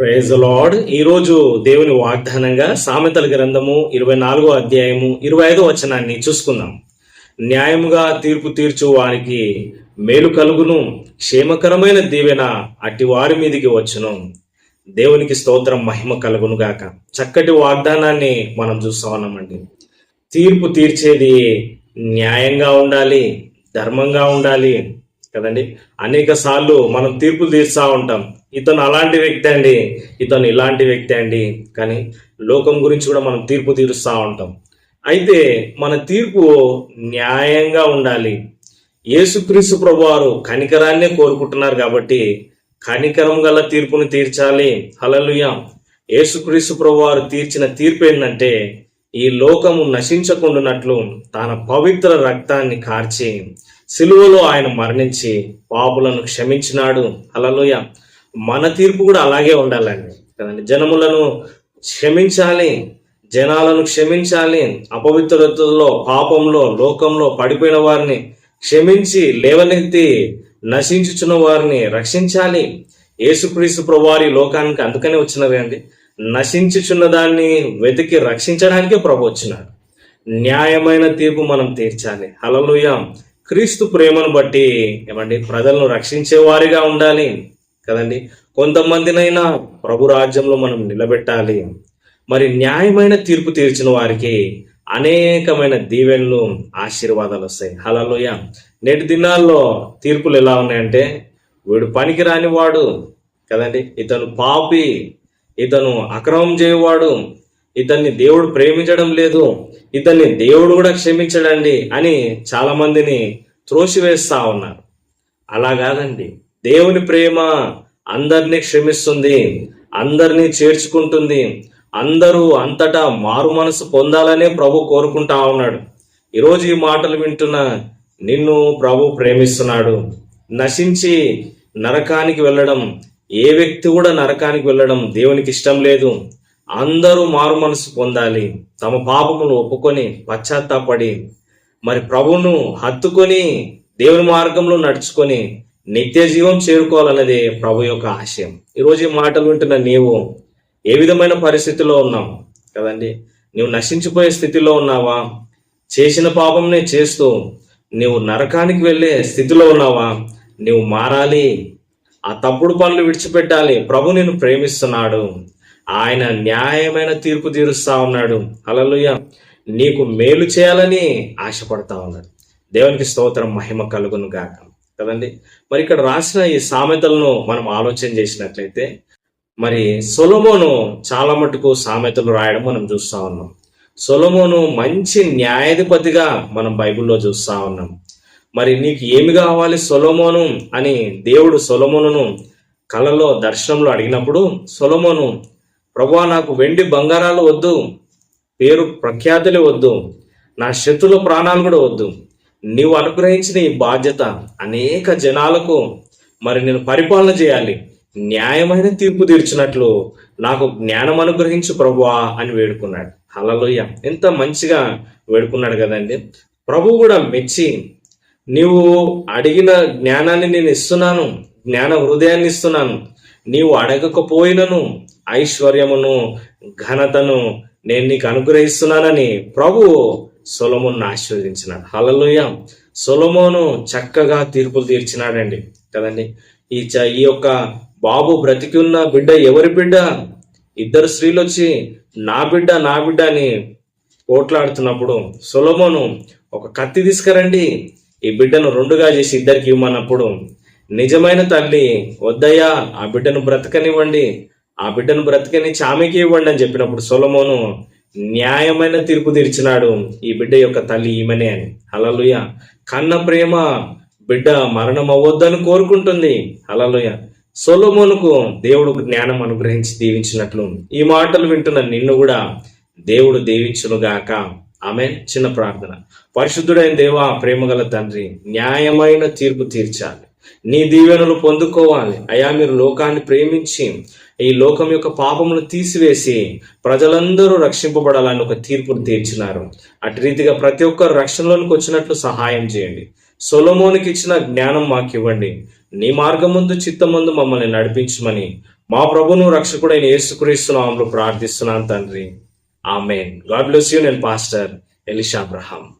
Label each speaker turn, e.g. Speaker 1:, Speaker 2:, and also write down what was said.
Speaker 1: Praise lord ఈరోజు దేవుని వాగ్దానంగా సామెతల గ్రంథము ఇరవై నాలుగో అధ్యాయము ఇరవై ఐదో వచనాన్ని చూసుకుందాం. న్యాయముగా తీర్పు తీర్చు వారికి మేలు కలుగును. క్షేమకరమైన దీవెన అట్టి వారి మీదికి వచ్చును. దేవునికి స్తోత్రం మహిమ కలుగును గాక. చక్కటి వాగ్దానాన్ని మనం చూస్తా ఉన్నామండి. తీర్పు తీర్చేది న్యాయంగా ఉండాలి ధర్మంగా ఉండాలి కదండి? అనేక సార్లు మనం తీర్పులు తీర్చా ఉంటాం. ఇతను అలాంటి వ్యక్తి అండి. ఇతను ఇలాంటి వ్యక్తి అండి. కానీ లోకం గురించి కూడా మనం తీర్పు తీరుస్తూ ఉంటాం. అయితే మన తీర్పు న్యాయంగా ఉండాలి. యేసుక్రీస్తు ప్రభువారు కనికరాన్నే కోరుకుంటున్నారు కాబట్టి కనికరం గల తీర్పును తీర్చాలి. హలలుయ యేసుక్రీస్తు ప్రభువారు తీర్చిన తీర్పు ఏంటంటే ఈ లోకము నశించకుండానట్లు తన పవిత్ర రక్తాన్ని కార్చి సిలువలో ఆయన మరణించి పాపులను క్షమించినాడు. అలలోయ మన తీర్పు కూడా అలాగే ఉండాలండి. కదండి? జనములను క్షమించాలి. జనాలను క్షమించాలి. అపవిత్రతలో పాపంలో లోకంలో పడిపోయిన వారిని క్షమించి లేవనెత్తి నశించుచున్న వారిని రక్షించాలి. యేసుక్రీస్తు ప్రభువారి లోకానికి అందుకనే వచ్చినది అండి నశించుచున్న దాన్ని వెతికి రక్షించడానికే ప్రభు వచ్చినాడు. న్యాయమైన తీర్పు మనం తీర్చాలి. హలలుయ క్రీస్తు ప్రేమను బట్టి ఏమండి ప్రజలను రక్షించే వారిగా ఉండాలి కదండి. కొంతమందినైనా ప్రభు రాజ్యంలో మనం నిలబెట్టాలి. మరి న్యాయమైన తీర్పు తీర్చిన వారికి అనేకమైన దీవెనలు ఆశీర్వాదాలు వస్తాయి. హలలోయ నేటి దినాల్లో తీర్పులు ఎలా ఉన్నాయంటే వీడు పనికి రానివాడు కదండి. ఇతను పాపి ఇతను అక్రమం చేయవాడు ఇతన్ని దేవుడు ప్రేమించడం లేదు ఇతన్ని దేవుడు కూడా క్షమించడండి అని చాలా మందిని త్రోసివేస్తా ఉన్నారు. అలా కాదండి. దేవుని ప్రేమ అందరినీ క్షమిస్తుంది అందరినీ చేర్చుకుంటుంది అందరూ అంతటా మారు మనసు పొందాలనే ప్రభు కోరుకుంటా ఉన్నాడు. ఈరోజు ఈ మాటలు వింటున్న నిన్ను ప్రభు ప్రేమిస్తున్నాడు. నశించి నరకానికి వెళ్ళడం ఏ వ్యక్తి కూడా నరకానికి వెళ్ళడం దేవునికి ఇష్టం లేదు. అందరూ మారు మనసు పొందాలి. తమ పాపమును ఒప్పుకొని పశ్చాత్తాపడి మరి ప్రభువును హత్తుకొని దేవుని మార్గంలో నడుచుకొని నిత్య జీవం చేరుకోవాలన్నది ప్రభు యొక్క ఆశయం. ఈరోజు ఈ మాటలు వింటున్న నీవు ఏ విధమైన పరిస్థితిలో ఉన్నావు? కదండి నువ్వు నశించిపోయే స్థితిలో ఉన్నావా? చేసిన పాపంనే చేస్తూ నీవు నరకానికి వెళ్ళే స్థితిలో ఉన్నావా? నీవు మారాలి. ఆ తప్పుడు పనులు విడిచిపెట్టాలి. ప్రభు నిన్ను ప్రేమిస్తున్నాడు. ఆయన న్యాయమైన తీర్పు తీరుస్తా ఉన్నాడు. అలలుయ నీకు మేలు చేయాలని ఆశపడతా ఉన్నాడు. దేవునికి స్తోత్రం మహిమ కలుగును గాక. కదండి? మరి ఇక్కడ రాసిన ఈ సామెతలను మనం ఆలోచన చేసినట్లయితే మరి సొలమోను చాలా మటుకు సామెతలు రాయడం మనం చూస్తూ ఉన్నాం. సొలమోను మంచి న్యాయాధిపతిగా మనం బైబిల్లో చూస్తూ ఉన్నాం. మరి నీకు ఏమి కావాలి సొలమోను అని దేవుడు సొలమోనును కలలో దర్శనంలో అడిగినప్పుడు సొలమోను ప్రభా నాకు వెండి బంగారాలు వద్దు. పేరు ప్రఖ్యాతులు వద్దు. నా శత్రుల ప్రాణాలు కూడా వద్దు. నీవు అనుగ్రహించిన ఈ బాధ్యత అనేక జనాలకు మరి నేను పరిపాలన చేయాలి. న్యాయమైన తీర్పు తీర్చినట్లు నాకు జ్ఞానం అనుగ్రహించు ప్రభువా అని వేడుకున్నాడు. హలలోయ ఎంత మంచిగా వేడుకున్నాడు కదండి. ప్రభు కూడా మెచ్చి నీవు అడిగిన జ్ఞానాన్ని నేను ఇస్తున్నాను. జ్ఞాన హృదయాన్ని ఇస్తున్నాను. నీవు అడగకపోయినను ఐశ్వర్యమును ఘనతను నేను నీకు అనుగ్రహిస్తున్నానని ప్రభు సొలమును ఆశీర్వదించినాడు. హలలోయ సొలమోను చక్కగా తీర్పులు తీర్చినాడండి. కదండి? ఈ చ ఈ యొక్క బాబు బ్రతికి ఉన్న బిడ్డ ఎవరి బిడ్డ? ఇద్దరు స్త్రీలు వచ్చి నా బిడ్డ నా బిడ్డ అని పోట్లాడుతున్నప్పుడు సొలమోను ఒక కత్తి తీసుకురండి. ఈ బిడ్డను రెండుగా చేసి ఇద్దరికి ఇవ్వమన్నప్పుడు నిజమైన తల్లి వద్దయ్యా ఆ బిడ్డను బ్రతకనివ్వండి. ఆ బిడ్డను బ్రతకని చామెకి ఇవ్వండి అని చెప్పినప్పుడు సొలమోను న్యాయమైన తీర్పు తీర్చినాడు ఈ బిడ్డ యొక్క తల్లి ఈమెనే అని. అలలుయ కన్న ప్రేమ బిడ్డ మరణం అవ్వద్దని కోరుకుంటుంది. అలలుయ సొలమోనుకు దేవుడు జ్ఞానం అనుగ్రహించి దీవించినట్లు ఈ మాటలు వింటున్న నిన్ను కూడా దేవుడు దీవించునుగాక. ఆమె చిన్న ప్రార్థన. పరిశుద్ధుడైన దేవా ప్రేమగల తండ్రి న్యాయమైన తీర్పు తీర్చాలి. నీ దీవెనలు పొందుకోవాలి. అయా మీరు లోకాన్ని ప్రేమించి ఈ లోకం యొక్క పాపమును తీసివేసి ప్రజలందరూ రక్షింపబడాలని ఒక తీర్పును తీర్చినారు. అటు రీతిగా ప్రతి ఒక్కరు రక్షణలోనికి వచ్చినట్లు సహాయం చేయండి. సొలమోనికి ఇచ్చిన జ్ఞానం మాకు ఇవ్వండి. నీ మార్గం ముందు చిత్తమందు మమ్మల్ని నడిపించమని మా ప్రభును రక్షకుడైన యేసుక్రీస్తు ప్రార్థిస్తున్నాను తండ్రి. ఆమెన్. గాడ్ బ్లెస్ యూ నేను pastor Elisha Abraham.